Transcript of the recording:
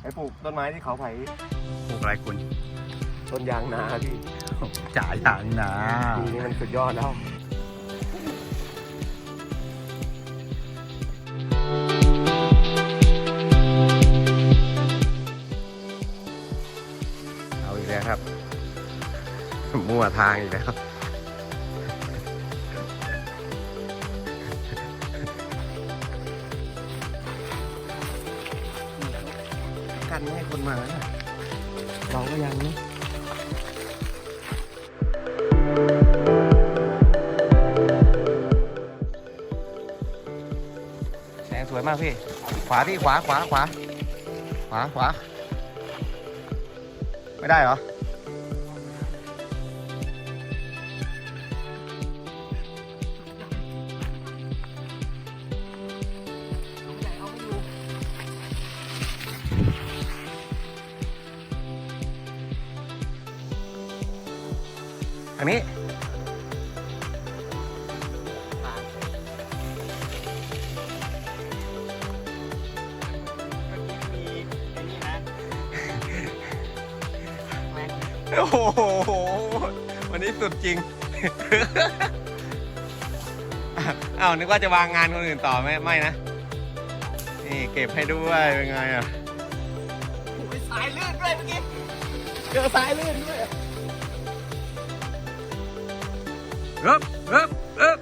ไปปลูกต้นไม้ที่เขาไผ่ปลูกอะไรคุณต้นยางนาพี่จ่ายอย่างนะปีนี้มันสุดยอดแล้วเอาอีกแล้วครับมั่วทางอีกแล้ว กันไม่ให้คนมานะเราก็ยังนะแสงสวยมากพี่ ขวาพี่ขวาขวาขวาขวาขวา ไม่ได้เหรอ อันนี้ โอ้โห วันนี้สุดจริง อ้าวนึกว่าจะวางงานคนอื่นต่อไม่ไม่นะ นี่เก็บให้ด้วยเป็นไงอะ สายลื่นด้วยเมื่อกี้ เจอสายลื่นด้วย เอ๊บเอ๊บเอ๊บ